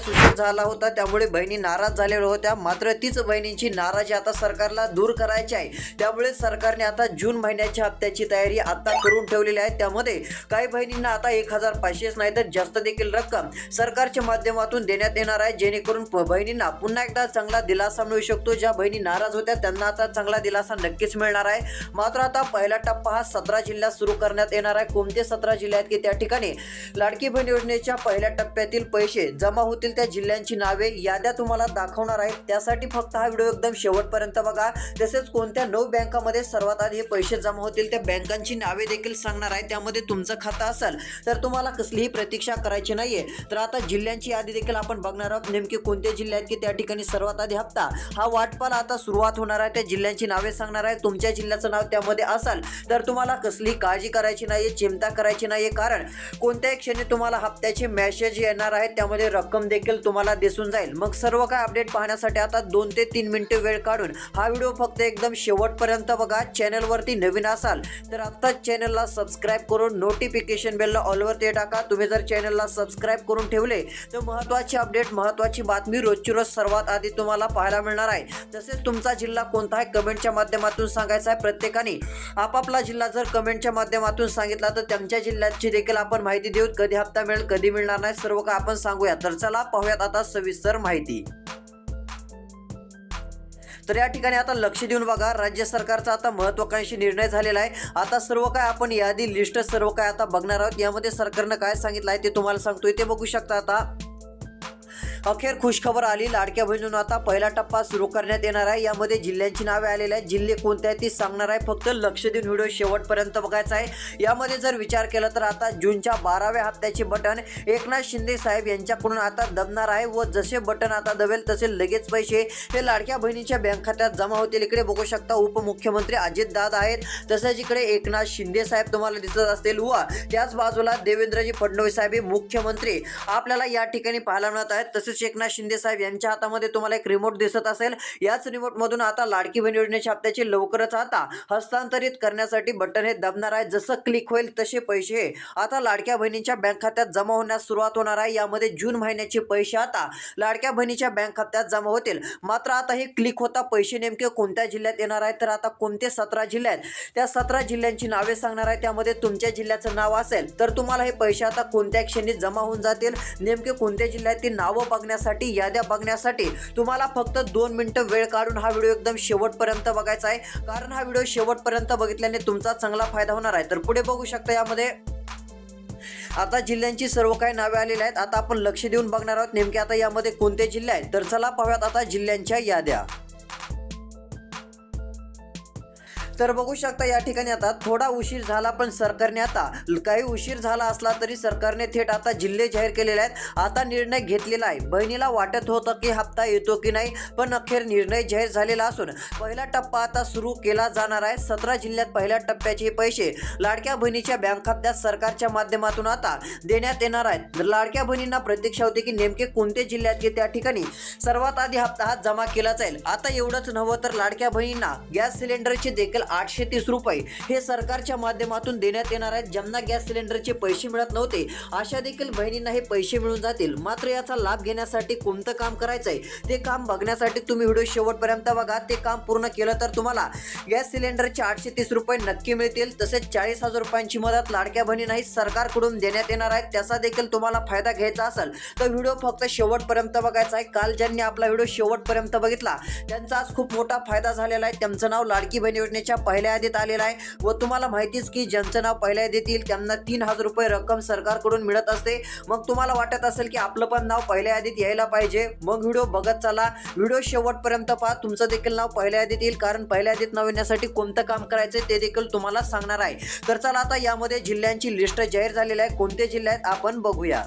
सूचित झाला होता. त्यामुळे बहिणी नाराज झालेल्या होत्या. मात्र तीच बहिणींची नाराजी आता सरकारला दूर करायची आहे. त्यामुळे सरकारने आता जून महिन्याच्या हप्त्याची तयारी आता करून ठेवलेली आहे. त्यामध्ये काही बहिणींना आता एक हजार पाचशेच नाही तर जास्त देखील रक्कम सरकारच्या माध्यमातून देण्यात येणार आहे. जेणेकरून प- बहिणींना पुन्हा एकदा चांगला दिलासा मिळू शकतो. ज्या बहिणी नाराज होत्या त्यांना आता चांगला दिलासा नक्कीच मिळणार आहे. मात्र आता पहिला टप्पा हा सतरा जिल्ह्यात सुरू करण्यात येणार आहे. कोणते सतरा जिल्हे आहेत की त्या ठिकाणी? लाडकी बहीण योजनेच्या पहिल्या टप्प्यातील पैसे जमा होतील त्या जिल्ह्यांची नावे याद्या तुम्हाला दाखवणार आहेत. त्यासाठी फक्त हा व्हिडिओ एकदम शेवटपर्यंत बघा. तसेच कोणत्या नऊ बँकामध्ये सर्वात आधी हे पैसे जमा होतील त्या बँकांची नावे देखील सांगणार आहे. त्यामध्ये तुमचं खातं असेल तर तुम्हाला कसलीही प्रतीक्षा करायची नाहीये. तर आता जिल्ह्यांची यादी देखील आपण बघणार आहोत. नेमके कोणते जिल्हे आहेत की त्या ठिकाणी सर्वात आधी हप्ता? हा वाटपाल आता सुरुवात होणार आहे. त्या जिल्ह्यांची नावे सांगणार आहे. तुमच्या जिल्ह्याचं नाव त्यामध्ये असाल तर तुम्हाला कसलीही काळजी करायची नाहीये चिंता करायची नाहीये. कारण कोणत्याही क्षणी तुम्हाला हप्त्याचे मेसेज येणार आहेत. त्यामध्ये रक्कम देखील तुम्हाला दिसून जाईल. मग सर्व काय अपडेट पाहण्यासाठी आता दोन ते तीन मिनिटे वेळ काढून हा व्हिडिओ फक्त एकदम शेवटपर्यंत बघा. चॅनलवरती नवीन असाल तर आत्ताच चॅनलला सबस्क्राईब करून नोटिफिकेशन बेलला ऑलवरती टाका. तुम्ही जर चॅनलला सबस्क्राईब करून ठेवले तर महत्त्वाची अपडेट महत्त्वाची बातमी रोजची रोज सर्वात आधी तुम्हाला पाहायला मिळणार आहे. तसेच तुमचा जिल्हा कोणता आहे कमेंटच्या माध्यमातून सांगायचा आहे प्रत्येकाने. आपापला जिल्हा जर कमेंटच्या माध्यमातून सांगितला तर त्यांच्या जिल्ह्याची देखील आपण माहिती देऊ. कधी हप्ता मिळेल कधी मिळणार नाही सर्व काय आपण सांगूया. तर चला पाहूयात आता सविस्तर माहिती. तर या ठिकाणी आता लक्ष देऊन बघा राज्य सरकारचा आता महत्वाकांक्षी निर्णय झालेला आहे. आता सर्व काय आपण यादी लिस्ट सर्व काय आता बघणार आहोत. यामध्ये सरकारनं काय सांगितलं आहे ते तुम्हाला सांगतोय ते बघू शकता आता. अखेर खुशखबर आली. लाडक्या बहिणींनो आता पहिला टप्पा सुरू करण्यात येणार आहे. यामध्ये जिल्ह्यांची नावे आलेली आहेत. जिल्हे कोणते आहेत ती सांगणार आहे. फक्त लक्ष देऊन व्हिडिओ शेवटपर्यंत बघायचा आहे. यामध्ये जर विचार केला तर आता जूनच्या बाराव्या हप्त्याचे बटन एकनाथ शिंदे साहेब यांच्याकडून आता दबणार आहे व जसे बटन आता दबेल तसे लगेच पैसे हे लाडक्या बहिणीच्या बँक खात्यात जमा होतील. इकडे बघू शकता उपमुख्यमंत्री अजित दाद आहेत. तसेच इकडे एकनाथ शिंदे साहेब तुम्हाला दिसत असतील. व त्याच बाजूला देवेंद्रजी फडणवीस साहेब हे मुख्यमंत्री. आपल्याला या ठिकाणी पाहायला मिळत आहेत. तसेच एकनाथ शिंदे साहेब यांच्या हातामध्ये तुम्हाला एक रिमोट दिसत असेल. याच रिमोट मधून आता लाडकी बहीण योजनेच्या हप्त्याचे लवकरच आता हस्तांतरित करण्यासाठी बटन हे दबणार आहे. जसं क्लिक होईल तसे पैसे आता लाडक्या बहिणींच्या बँक खात्यात जमा होण्यास सुरुवात होणार आहे. यामध्ये जून महिन्याचे पैसे आता लाडक्या बहिणीच्या बँक खात्यात जमा होतील. मात्र आता हे क्लिक होता पैसे नेमके कोणत्या जिल्ह्यात येणार आहे तर आता कोणते सतरा जिल्हे आहेत त्या सतरा जिल्ह्यांची नावे सांगणार आहे. त्यामध्ये तुमच्या जिल्ह्याचं नाव असेल तर तुम्हाला हे पैसे आता कोणत्या क्षणी जमा होऊन जातील? नेमके कोणत्या जिल्ह्यातील नावं बघण्यासाठी याद्या बघण्यासाठी तुम्हाला फक्त दोन मिनटं वेळ काढून हा व्हिडिओ एकदम शेवटपर्यंत बघायचा आहे. कारण हा व्हिडिओ शेवटपर्यंत बघितल्याने तुमचा चांगला फायदा होणार आहे. तर पुढे बघू शकता यामध्ये. आता जिल्ह्यांची सर्व काही नावे आलेली आहेत. आता आपण लक्ष देऊन बघणार आहोत नेमके आता यामध्ये कोणते जिल्हे आहेत. तर चला पाहूयात आता जिल्ह्यांच्या याद्या. तर बघू शकता या ठिकाणी आता थोडा उशीर झाला पण सरकारने आता काही उशीर झाला असला तरी सरकारने थेट आता जिल्हे जाहीर केलेले आहेत. आता निर्णय घेतलेला आहे. बहिणीला वाटत होतं की हप्ता येतो की नाही पण अखेर निर्णय जाहीर झालेला असून पहिला टप्पा आता सुरू केला जाणार आहे. सतरा जिल्ह्यात पहिल्या टप्प्याचे पैसे लाडक्या बहिणीच्या बँक खात्यात सरकारच्या माध्यमातून आता देण्यात येणार आहेत. लाडक्या बहिणींना प्रतीक्षा होती की नेमके कोणते जिल्ह्यात त्या ठिकाणी सर्वात आधी हप्ता हा जमा केला जाईल. आता एवढंच नव्हं तर लाडक्या बहिणींना गॅस सिलेंडरचे देखील आठशे तीस रुपये हे सरकारच्या माध्यमातून देण्यात येणार आहेत. ज्यांना गॅस सिलेंडरचे पैसे मिळत नव्हते अशा देखील बहिणींना हे पैसे मिळून जातील. मात्र याचा लाभ घेण्यासाठी कोणतं काम करायचं आहे ते काम बघण्यासाठी तुम्ही व्हिडिओ शेवटपर्यंत बघा. ते काम पूर्ण केलं तर तुम्हाला गॅस सिलेंडरचे आठशे तीस रुपये नक्की मिळतील. तसेच चाळीस हजार रुपयांची मदत लाडक्या बहिणींनाही सरकारकडून देण्यात येणार आहे. त्याचा देखील तुम्हाला फायदा घ्यायचा असेल तर व्हिडिओ फक्त शेवटपर्यंत बघायचा आहे. काल ज्यांनी आपला व्हिडिओ शेवटपर्यंत बघितला त्यांचा आज खूप मोठा फायदा झालेला आहे. त्यांचं नाव लाडकी बहिणी योजनेच्या पहिल्या यादीत आलेलं आहे. व तुम्हाला माहितीच की ज्यांचं नाव पहिल्या यादीत येईल त्यांना तीन हजार रुपये रक्कम सरकारकडून मिळत असते. मग तुम्हाला वाटत असेल की आपलं पण नाव पहिल्या यादीत यायला पाहिजे. मग व्हिडिओ बघत चला. व्हिडिओ शेवटपर्यंत पहा. तुमचं देखील नाव पहिल्या यादीत येईल. कारण पहिल्या यादीत नाव येण्यासाठी कोणतं काम करायचं ते देखील तुम्हाला सांगणार आहे. तर चला आता यामध्ये जिल्ह्यांची लिस्ट जाहीर झालेली आहे. कोणते जिल्हे आहेत आपण बघूया.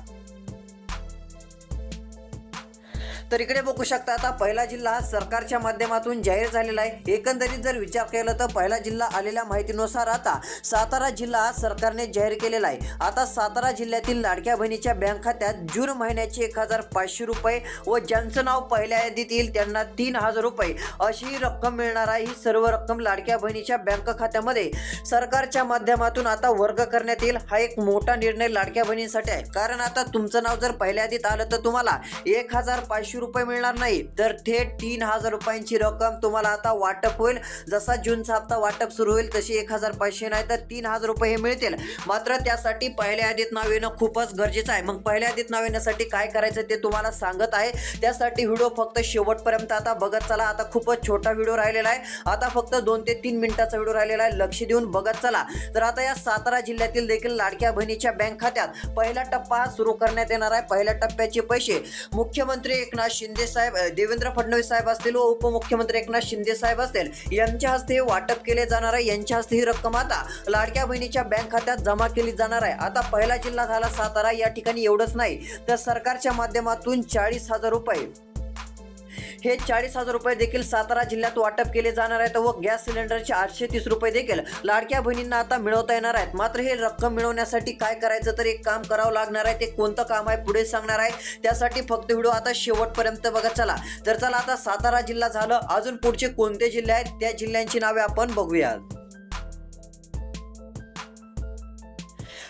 तर इकडे बघू शकता आता पहिला जिल्हा हा सरकारच्या माध्यमातून जाहीर झालेला आहे. एकंदरीत जर विचार केला तर पहिला जिल्हा आलेल्या माहितीनुसार आता सातारा जिल्हा हा सरकारने जाहीर केलेला आहे. आता सातारा जिल्ह्यातील लाडक्या बहिणीच्या बँक खात्यात जून महिन्याचे एक हजार पाचशे रुपये व ज्यांचं नाव पहिल्या यादीत येईल त्यांना तीन हजार रुपये. अशी रक्कम मिळणार आहे. ही सर्व रक्कम लाडक्या बहिणीच्या बँक खात्यामध्ये सरकारच्या माध्यमातून आता वर्ग करण्यात येईल. हा एक मोठा निर्णय लाडक्या बहिणींसाठी आहे. कारण आता तुमचं नाव जर पहिल्या यादीत आलं तर तुम्हाला एक हजार पाचशे रुपये मिळणार नाही. तर थेट तीन हजार रुपयांची रक्कम तुम्हाला आता वाटप होईल. जसा जूनचा हप्ता वाटप सुरू होईल तशी एक हजार पाचशे नाही तर तीन हजार रुपये हे मिळतील. मात्र त्यासाठी पहिल्या यादीत नाव येणं खूपच गरजेचं आहे. मग पहिल्या यादीत नाव येण्यासाठी काय करायचं ते तुम्हाला सांगत आहे. त्यासाठी व्हिडिओ फक्त शेवटपर्यंत आता बघत चला. आता खूपच छोटा व्हिडिओ राहिलेला आहे. आता फक्त दोन ते तीन मिनिटाचा व्हिडिओ राहिलेला आहे. लक्ष देऊन बघत चला. तर आता या सातारा जिल्ह्यातील देखील लाडक्या बहिणीच्या बँक खात्यात पहिला टप्पा सुरू करण्यात येणार आहे. पहिल्या टप्प्याचे पैसे मुख्यमंत्री एकनाथ शिंदे साहेब देवेंद्र फडणवीस साहेब असतील व उपमुख्यमंत्री एकनाथ शिंदे साहेब असतील यांच्या हस्ते हे वाटप केले जाणार आहे. यांच्या हस्ते ही रक्कम आता लाडक्या बहिणीच्या बँक खात्यात जमा केली जाणार आहे. आता पहिला जिल्हा झाला सातारा. या ठिकाणी एवढंच नाही तर सरकारच्या माध्यमातून चाळीस हजार रुपये हे चाळीस हजार रुपये देखील सातारा जिल्ह्यात वाटप केले जाणार आहेत व गॅस सिलेंडरचे आठशे तीस रुपये देखील लाडक्या बहिणींना आता मिळवता येणार आहेत. मात्र हे रक्कम मिळवण्यासाठी काय करायचं तर एक काम करावं लागणार आहे. ते कोणतं काम आहे पुढे सांगणार आहे. त्यासाठी फक्त व्हिडिओ आता शेवटपर्यंत बघत चला. तर चला आता सातारा जिल्हा झालं. अजून पुढचे कोणते जिल्हे आहेत त्या जिल्ह्यांची नावे आपण बघूयात.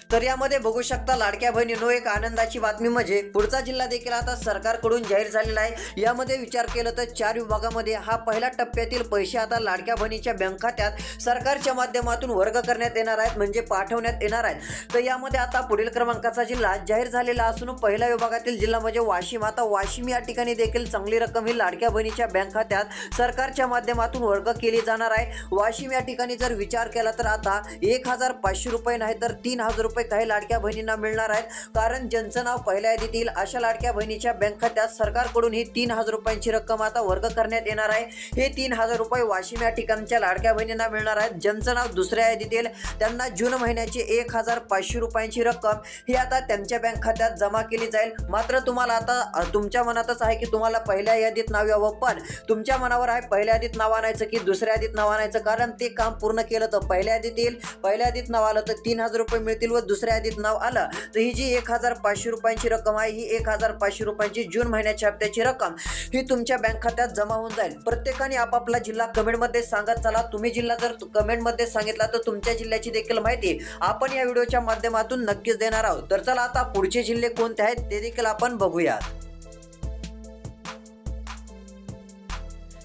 तर यामध्ये बघू शकता लाडक्या बहिणीनो एक आनंदाची बातमी म्हणजे पुढचा जिल्हा देखील आता सरकारकडून जाहीर झालेला आहे. यामध्ये विचार केलं तर चार विभागामध्ये हा पहिल्या टप्प्यातील पैसे आता लाडक्या बहिणीच्या बँक खात्यात सरकारच्या माध्यमातून वर्ग करण्यात येणार आहेत म्हणजे पाठवण्यात येणार आहेत. तर यामध्ये आता पुढील क्रमांकाचा जिल्हा जाहीर झालेला असून पहिल्या विभागातील जिल्हा म्हणजे वाशिम. आता वाशिम या ठिकाणी देखील चांगली रक्कम ही लाडक्या बहिणीच्या बँक खात्यात सरकारच्या माध्यमातून वर्ग केली जाणार आहे. वाशिम या ठिकाणी जर विचार केला तर आता एक हजार पाचशे रुपये नाही तर तीन हजार रुपये काही लाडक्या बहिणींना मिळणार आहेत. कारण ज्यांचं नाव पहिल्या यादीत येईल अशा लाडक्या बहिणीच्या बँक खात्यात सरकारकडून ही तीन हजार रुपयांची रक्कम आता वर्ग करण्यात येणार आहे. हे तीन हजार रुपये वाशिम या ठिकाणच्या लाडक्या बहिणींना मिळणार आहेत. ज्यांचं नाव दुसऱ्या यादीत येईल त्यांना जून महिन्याची एक हजार पाचशे रुपयांची रक्कम ही आता त्यांच्या बँक खात्यात जमा केली जाईल. मात्र तुम्हाला आता तुमच्या मनातच आहे की तुम्हाला पहिल्या यादीत नाव यावं पण तुमच्या मनावर आहे पहिल्या यादीत नाव आणायचं की दुसऱ्या यादीत नाव आणायचं? कारण ते काम पूर्ण केलं तर पहिल्या यादीत येईल. पहिल्या यादीत नाव आलं तर तीन हजार रुपये मिळतील व दुसऱ्या यादीत नाव आलं तर ही जी एक हजार पाचशे रुपयांची रक्कम आहे ही एक हजार पाचशे रुपयांची जून महिन्याच्या हप्त्याची रक्कम ही तुमच्या बँक खात्यात जमा होऊन जाईल. प्रत्येकाने आपापला जिल्हा कमेंटमध्ये सांगत चला. तुम्ही जिल्हा जर कमेंटमध्ये सांगितला तर तुमच्या जिल्ह्याची देखील माहिती आपण या व्हिडिओच्या माध्यमातून नक्कीच देणार आहोत. तर चला आता पुढचे जिल्हे कोणते आहेत ते देखील आपण बघूया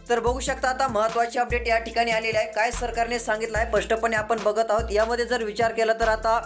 तर बघू शकता आता महत्वाची अपडेट या ठिकाणी आलेली आहे. काय सरकारने सांगितलं आहे स्पष्टपणे आपण बघत आहोत. यामध्ये जर विचार केला तर आता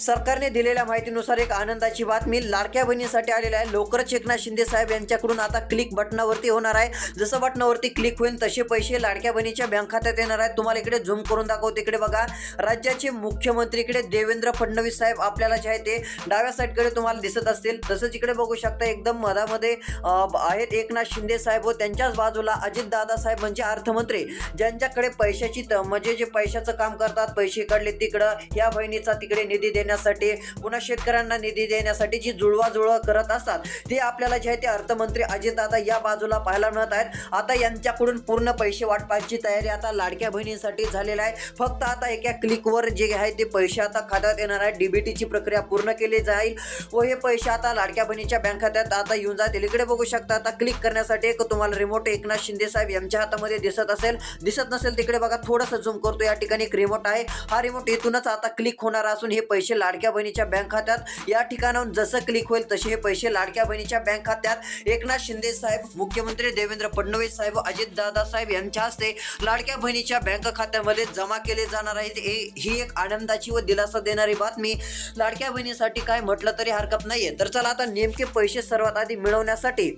सरकारने दिलेल्या माहितीनुसार एक आनंदाची बातमी लाडक्या बहिणीसाठी आलेली आहे. लवकरच एकनाथ शिंदे साहेब यांच्याकडून आता क्लिक बटनावरती होणार आहे. जसं बटनावरती क्लिक होईल तसे पैसे लाडक्या बहिणीच्या बँक खात्यात येणार आहेत. तुम्हाला इकडे झूम करून दाखवतो. इकडे बघा राज्याचे मुख्यमंत्री इकडे देवेंद्र फडणवीस साहेब आपल्याला जे आहे ते डाव्या साईडकडे तुम्हाला दिसत असतील. तसंच इकडे बघू शकता एकदम मधामध्ये आहेत एकनाथ शिंदे साहेब व त्यांच्याच बाजूला अजित दादासाहेब म्हणजे अर्थमंत्री ज्यांच्याकडे पैशाची त- म्हणजे जे पैशाचं काम करतात पैसे काढले तिकडं या बहिणीचा तिकडे निधी देण्यासाठी पुन्हा शेतकऱ्यांना निधी देण्यासाठी जी जुळवाजुळव करत असतात ते आपल्याला जे आहे ते अर्थमंत्री अजितदादा या बाजूला पाहायला मिळत आहेत. आता यांच्याकडून पूर्ण पैसे वाटपाची तयारी आता लाडक्या बहिणींसाठी झालेली आहे. फक्त आता एका क्लिकवर जे आहे ते पैसे आता खात्यात येणार आहे डीबीटीची प्रक्रिया पूर्ण केली जाईल व हे पैसे आता लाडक्या बहिणीच्या बँक खात्यात आता येऊन जातील. इकडे बघू शकता आता क्लिक करण्यासाठी एक तुम्हाला रिमोट एकनाथ शिंदे साहेब यांच्या हातामध्ये दिसत असेल. दिसत नसेल तिकडे बघा थोडंसं झूम करतो. या ठिकाणी एक रिमोट आहे. हा रिमोट इथूनच आता क्लिक होणार असून हे पैसे लाडक्या बहिणीच्या बँक खात्यात. या ठिकाणाहून जसं क्लिक होईल तसे हे पैसे लाडक्या बहिणीच्या बँक खात्यात. एकनाथ शिंदे साहेब मुख्यमंत्री देवेंद्र फडणवीस साहेब अजित दादा साहेब यांच्या हस्ते लाडक्या बहिणीच्या बँक खात्यामध्ये जमा केले जाणार आहेत. हे- ही एक आनंदाची व दिलासा देणारी बातमी. लाडक्या बहिणीसाठी काय म्हटलं तरी हरकत नाहीये. तर चला आता नेमके पैसे सर्वात आधी मिळवण्यासाठी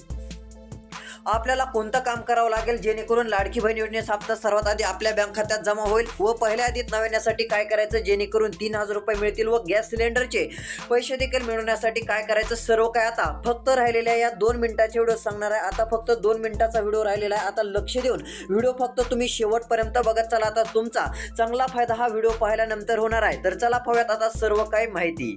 आपल्याला कोणतं काम करावं लागेल? जेणेकरून लाडकी बहीण योजनेचा हप्ता सर्वात आधी आपल्या बँक खात्यात जमा होईल व पहिल्या आधीत नव्याण्यासाठी काय करायचं? जेणेकरून तीन हजार रुपये मिळतील व गॅस सिलेंडरचे पैसे देखील मिळवण्यासाठी काय करायचं? सर्व काय आता फक्त राहिलेल्या या दोन मिनिटाचे व्हिडिओ सांगणार आहे. आता फक्त दोन मिनिटाचा व्हिडिओ राहिलेला आहे. आता लक्ष देऊन व्हिडिओ फक्त तुम्ही शेवटपर्यंत बघत चला. आता तुमचा चांगला फायदा हा व्हिडिओ पाहिल्यानंतर होणार आहे. तर चला पाहूयात आता सर्व काही माहिती.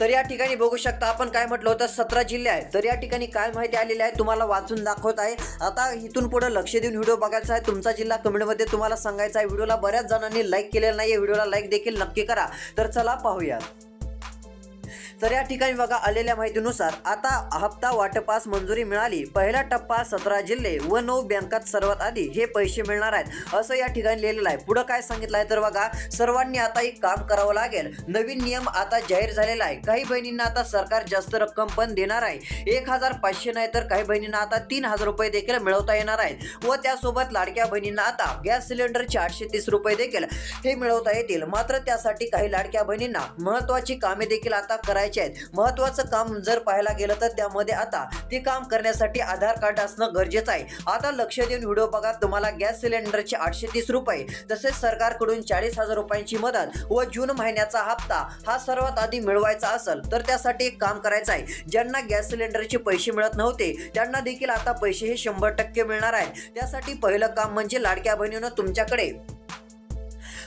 तर या ठिकाणी बघू शकता आपण काय म्हटलं होतं सतरा जिल्हे आहे तर या ठिकाणी काय माहिती आलेली आहे तुम्हाला वाचून दाखवत आहे. आता इथून पुढे लक्ष देऊन व्हिडिओ बघायचा आहे. तुमचा जिल्हा कमेंटमध्ये तुम्हाला सांगायचा आहे. व्हिडिओला बऱ्याच जणांनी लाईक केलेला नाही व्हिडिओला लाईक देखील नक्की करा. तर चला पाहूया. तर या ठिकाणी बघा आलेल्या माहितीनुसार आता हप्ता वाटपास मंजुरी मिळाली. पहिला टप्पा सतरा जिल्हे व नऊ बँकात सर्वात आधी हे पैसे मिळणार आहेत असं या ठिकाणी लिहिलेलं आहे. पुढं काय सांगितलं आहे तर बघा सर्वांनी आता एक काम करावं लागेल. नवीन नियम आता जाहीर झालेला आहे. काही बहिणींना आता सरकार जास्त रक्कम पण देणार आहे. एक हजार पाचशे नाही तर काही बहिणींना आता तीन हजार रुपये देखील मिळवता येणार आहेत. व त्यासोबत लाडक्या बहिणींना आता गॅस सिलेंडरचे आठशे तीस रुपये देखील हे मिळवता येतील. मात्र त्यासाठी काही लाडक्या बहिणींना महत्वाची कामे देखील आता करायची आहेत. महत्वाचं काम जर पाहायला गेलं तर त्यामध्ये आता ते काम करण्यासाठी आधार कार्ड असणं गरजेचं आहे. आता लक्ष देऊन व्हिडिओ बघा. तुम्हाला गॅस सिलेंडरचे आठशे तीस रुपये तसेच सरकारकडून चाळीस हजार रुपयांची मदत व जून महिन्याचा हप्ता हा सर्वात आधी मिळवायचा असेल तर त्यासाठी एक काम करायचं आहे. ज्यांना गॅस सिलेंडरचे पैसे मिळत नव्हते त्यांना देखील आता पैसे हे शंभर टक्के मिळणार आहेत. त्यासाठी पहिलं काम म्हणजे लाडक्या बहिणीनं तुमच्याकडे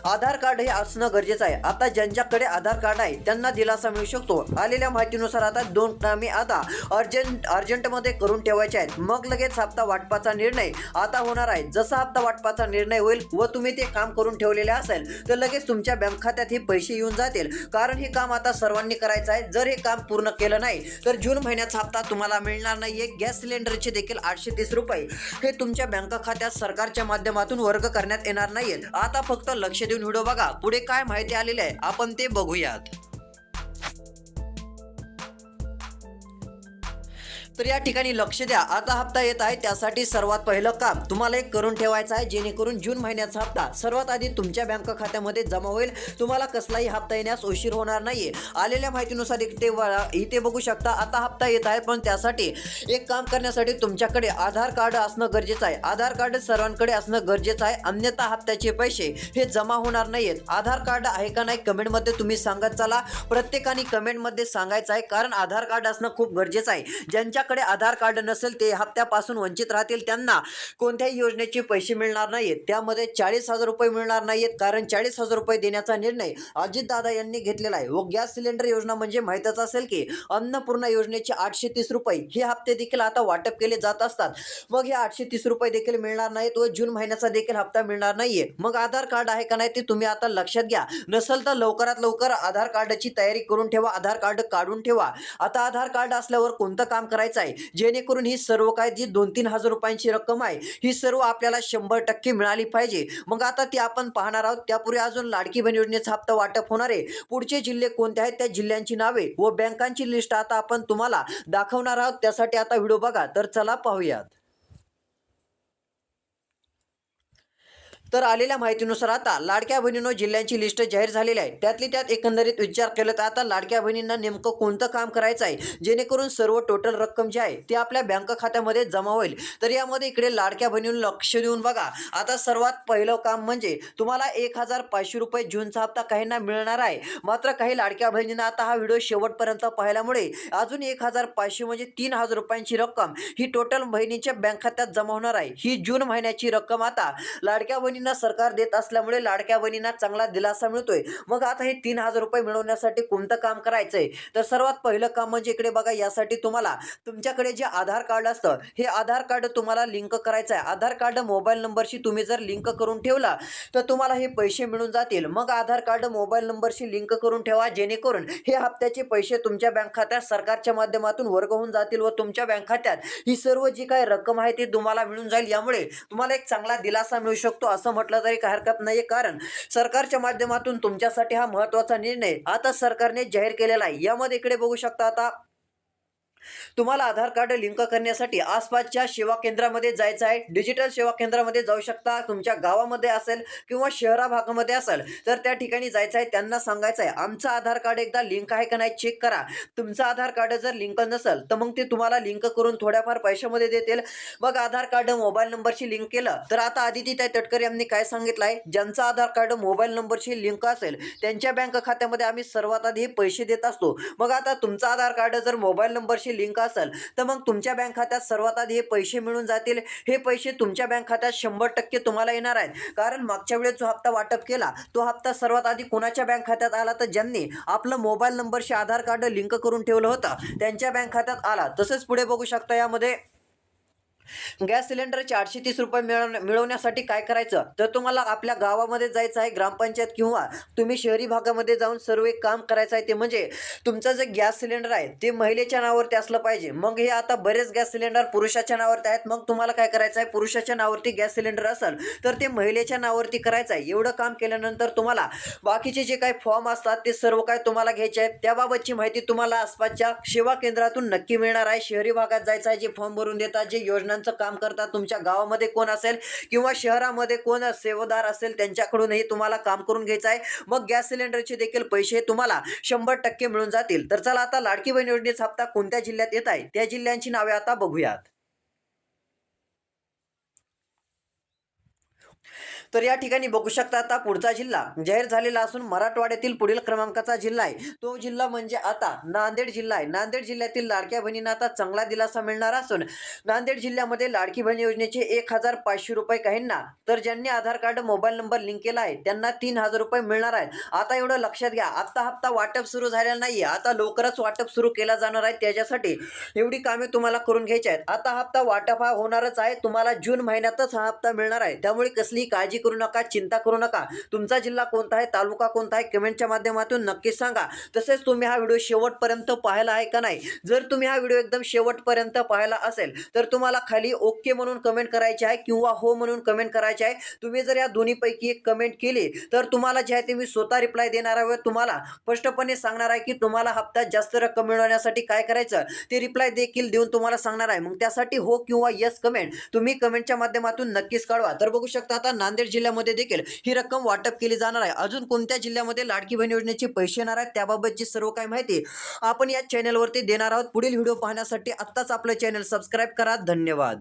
आधार कार्ड हे असणं गरजेचं आहे. आता ज्यांच्याकडे आधार कार्ड आहे त्यांना दिलासा मिळू शकतो. आलेल्या माहितीनुसार आता दोन कामे आता अर्जंट अर्जंटमध्ये करून ठेवायचे आहेत. मग लगेच हप्ता वाटपाचा निर्णय आता होणार आहे. जसा हप्ता वाटपाचा निर्णय होईल व तुम्ही ते काम करून ठेवलेले असेल तर लगेच तुमच्या बँक खात्यात हे पैसे येऊन जातील. कारण हे काम आता सर्वांनी करायचं आहे. जर हे काम पूर्ण केलं नाही तर जून महिन्याचा हप्ता तुम्हाला मिळणार नाहीये. गॅस सिलेंडरचे देखील आठशे तीस रुपये हे तुमच्या बँक खात्यात सरकारच्या माध्यमातून वर्ग करण्यात येणार नाहीयेत. आता फक्त लक्ष देऊन व्हिडिओ बघा. पुढे काय माहिती आलेली आहे आपण ते बघूयात. तर या ठिकाणी लक्ष द्या. आता हप्ता येत आहे त्यासाठी सर्वात पहिलं काम तुम्हाला एक करून ठेवायचं आहे जेणेकरून जून महिन्याचा हप्ता सर्वात आधी तुमच्या बँक खात्यामध्ये जमा होईल. तुम्हाला कसलाही हप्ता येण्यास उशीर होणार नाही आलेल्या माहितीनुसार इथे व- इथे बघू शकता आता हप्ता येत आहे पण त्यासाठी एक काम करण्यासाठी तुमच्याकडे आधार कार्ड असणं गरजेचं आहे. आधार कार्ड सर्वांकडे असणं गरजेचं आहे अन्यथा हप्त्याचे पैसे हे जमा होणार नाहीयेत. आधार कार्ड आहे का नाही कमेंटमध्ये तुम्ही सांगत चला. प्रत्येकाने कमेंटमध्ये सांगायचं आहे कारण आधार कार्ड असणं खूप गरजेचं आहे. ज्यांच्या ज्यांच्याकडे आधार कार्ड नसेल ते हप्त्यापासून वंचित राहतील त्यांना. कोणत्याही योजनेचे पैसे मिळणार नाहीत. त्यामध्ये चाळीस हजार रुपये मिळणार नाहीत कारण चाळीस हजार रुपये देण्याचा निर्णय अजितदादा यांनी घेतलेला आहे. व गॅस सिलेंडर योजना म्हणजे माहीतच असेल की अन्नपूर्णा योजनेचे आठशे तीस रुपये हे हप्ते देखील आता वाटप केले जात असतात. मग हे आठशे तीस रुपये देखील मिळणार नाहीत व जून महिन्याचा देखील हप्ता मिळणार नाहीये. मग आधार कार्ड आहे का नाही ते तुम्ही आता लक्षात घ्या. नसेल तर लवकरात लवकर आधार कार्डाची तयारी करून ठेवा आधार कार्ड काढून ठेवा. आता आधार कार्ड असल्यावर कोणतं काम करायचं? आहे. जेणेकरून ही सर्व काय जी दोन तीन हजार रुपयांची रक्कम आहे ही सर्व आपल्याला शंभर टक्के मिळाली पाहिजे. मग आता ती आपण पाहणार आहोत. त्यापूर्वी अजून लाडकी बहीण योजनेचा हप्ता वाटप होणार आहे. पुढचे जिल्हे कोणते आहेत? त्या जिल्ह्यांची नावे व बँकांची लिस्ट आता आपण तुम्हाला दाखवणार आहोत. त्यासाठी आता व्हिडिओ बघा. तर चला पाहूयात. तर आलेल्या माहितीनुसार आता लाडक्या बहिणींनो जिल्ह्यांची लिस्ट जाहीर झालेली आहे. त्यातली त्यात एकंदरीत विचार केला तर आता लाडक्या बहिणींना नेमकं कोणतं काम करायचं आहे? जेणेकरून सर्व टोटल रक्कम जी आहे ती आपल्या बँक खात्यामध्ये जमा होईल. तर यामध्ये इकडे लाडक्या बहिणींना लक्ष देऊन बघा. आता सर्वात पहिलं काम म्हणजे तुम्हाला एक हजार पाचशे रुपये जूनचा हप्ता काहींना मिळणार आहे. मात्र काही लाडक्या बहिणींना आता हा व्हिडिओ शेवटपर्यंत पाहिल्यामुळे अजून एक हजार पाचशे म्हणजे तीन हजार रुपयांची रक्कम ही टोटल बहिणीच्या बँक खात्यात जमा होणार आहे. ही जून महिन्याची रक्कम आता लाडक्या बहिणी बहिणींना सरकार देत असल्यामुळे लाडक्या बहिणींना चांगला दिलासा मिळतोय. मग आता हे तीन हजार रुपये मिळवण्यासाठी कोणतं काम करायचंय? तर सर्वात पहिलं काम म्हणजे इकडे बघा यासाठी तुम्हाला तुमच्याकडे जे आधार कार्ड असतं हे आधार कार्ड तुम्हाला लिंक करायचं आहे. आधार कार्ड मोबाईल नंबरशी तुम्ही जर लिंक करून ठेवला तर तुम्हाला हे पैसे मिळून जातील. मग आधार कार्ड मोबाईल नंबरशी लिंक करून ठेवा जेणेकरून हे हप्त्याचे पैसे तुमच्या बँक खात्यात सरकारच्या माध्यमातून वर्ग होऊन जातील व तुमच्या बँक खात्यात ही सर्व जी काही रक्कम आहे ती तुम्हाला मिळून जाईल. यामुळे तुम्हाला एक चांगला दिलासा मिळू शकतो असं म्हटलं तरी काही हरकत नाही कारण सरकारच्या माध्यमातून तुमच्यासाठी हा महत्त्वाचा निर्णय आता सरकारने जाहीर केलेला आहे. यामध्ये इकडे बघू शकता आता तुम्हाला आधार कार्ड लिंक करण्यासाठी आसपासच्या सेवा केंद्रामध्ये जायचं आहे. डिजिटल सेवा केंद्रामध्ये जाऊ शकता. तुमच्या गावामध्ये असेल किंवा शहरा भागामध्ये असेल तर त्या ठिकाणी जायचं आहे. त्यांना सांगायचं आहे आमचं आधार कार्ड एकदा लिंक आहे का नाही चेक करा. तुमचं आधार कार्ड जर लिंक नसेल तर मग ते तुम्हाला लिंक करून थोड्याफार पैशामध्ये देतील. मग आधार कार्ड मोबाईल नंबरशी लिंक केलं तर आता आदिती ताई तटकरे यांनी काय सांगितलं आहे? ज्यांचं आधार कार्ड मोबाईल नंबरशी लिंक असेल त्यांच्या बँक खात्यामध्ये आम्ही सर्वात आधी हे पैसे देत असतो. मग आता तुमचं आधार कार्ड जर मोबाईल नंबरशी खात्याशी लिंक असेल तर मग तुमच्या बँक खात्यात सर्वात आधी हे पैसे मिळून जातील. हे पैसे तुमच्या बँक खात्यात शंभर टक्के तुम्हाला येणार आहेत. कारण मागच्या वेळेस जो हप्ता वाटप केला तो हप्ता सर्वात आधी कोणाच्या बँक खात्यात आला? तर ज्यांनी आपलं मोबाईल नंबरशी आधार कार्ड लिंक करून ठेवलं होतं त्यांच्या बँक खात्यात आला. तसंच पुढे बघू शकता यामध्ये गॅस सिलेंडरचे आठशे तीस रुपये मिळव मिळवण्यासाठी काय करायचं? तर तुम्हाला आपल्या गावामध्ये जायचं आहे ग्रामपंचायत किंवा तुम्ही शहरी भागामध्ये जाऊन सर्व एक काम करायचं आहे ते म्हणजे तुमचं जे गॅस सिलेंडर आहे ते महिलेच्या नावावरती असलं पाहिजे. मग हे आता बरेच गॅस सिलेंडर पुरुषाच्या नावावरती आहेत. मग तुम्हाला काय करायचं आहे? पुरुषाच्या नावावरती गॅस सिलेंडर असेल तर ते महिलेच्या नावावरती करायचं आहे. एवढं काम केल्यानंतर तुम्हाला बाकीचे जे काही फॉर्म असतात ते सर्व काय तुम्हाला घ्यायचे आहेत. त्याबाबतची माहिती तुम्हाला आसपासच्या सेवा केंद्रातून नक्की मिळणार आहे. शहरी भागात जायचं आहे जे फॉर्म भरून देतात जे योजना योजनांचं काम करतात तुमच्या गावामध्ये कोण असेल किंवा शहरामध्ये कोण सेवादार असेल त्यांच्याकडूनही तुम्हाला काम करून घ्यायचं आहे. मग गॅस सिलेंडरचे देखील पैसे तुम्हाला शंभर टक्के मिळून जातील. तर चला आता लाडकी बहीण योजनेचा हप्ता कोणत्या जिल्ह्यात येत आहे? त्या जिल्ह्यांची नावे आता बघूयात. तर या ठिकाणी बघू शकता आता पुढचा जिल्हा जाहीर झालेला असून मराठवाड्यातील पुढील क्रमांकाचा जिल्हा आहे. तो जिल्हा म्हणजे आता नांदेड जिल्हा आहे. नांदेड जिल्ह्यातील लाडक्या बहिणींना आता चांगला दिलासा मिळणार असून नांदेड जिल्ह्यामध्ये लाडकी बहीण योजनेचे एक हजार पाचशे रुपये काहींना तर ज्यांनी Aadhaar card mobile number link केला आहे त्यांना तीन हजार रुपये मिळणार आहेत. आता एवढं लक्षात घ्या. आत्ता हप्ता वाटप सुरू झालेला नाही आता लवकरच वाटप सुरू केला जाणार आहे. त्याच्यासाठी एवढी कामे तुम्हाला करून घ्यायची आहेत. आता हप्ता वाटप हा होणारच आहे. तुम्हाला जून महिन्यातच हा हप्ता मिळणार आहे. त्यामुळे कसलीही काळजी करू नका चिंता करू नका. तुमचा जिल्हा कोणता आहे तालुका कोणता आहे कमेंटच्या माध्यमातून नक्कीच सांगा. तसेच तुम्ही हा व्हिडिओ शेवटपर्यंत पाहायला आहे का नाही? जर तुम्ही हा व्हिडिओ एकदम शेवटपर्यंत पाहायला असेल तर तुम्हाला खाली ओके म्हणून कमेंट करायची आहे किंवा हो म्हणून कमेंट करायची आहे. तुम्ही जर या दोन्हीपैकी एक कमेंट केली तर तुम्हाला जे आहे ते मी स्वतः रिप्लाय देणार आहे तुम्हाला स्पष्टपणे सांगणार आहे की तुम्हाला हप्ता जास्त रक्कम मिळवण्यासाठी काय करायचं ते रिप्लाय देखील देऊन तुम्हाला सांगणार आहे. मग त्यासाठी हो किंवा येस कमेंट तुम्ही कमेंटच्या माध्यमातून नक्कीच कळवा तर बघू शकता आता नांदेड नांदेड जिल्ह्यामध्ये देखील ही रक्कम वाटप केली जाणार आहे. अजून कोणत्या जिल्ह्यामध्ये लाडकी बहीण योजनेचे पैसे येणार आहेत त्याबाबतची सर्व काही माहिती आपण या चॅनलवरती देणार आहोत. पुढील व्हिडिओ पाहण्यासाठी आत्ताच आपलं चॅनल सबस्क्राईब करा. धन्यवाद.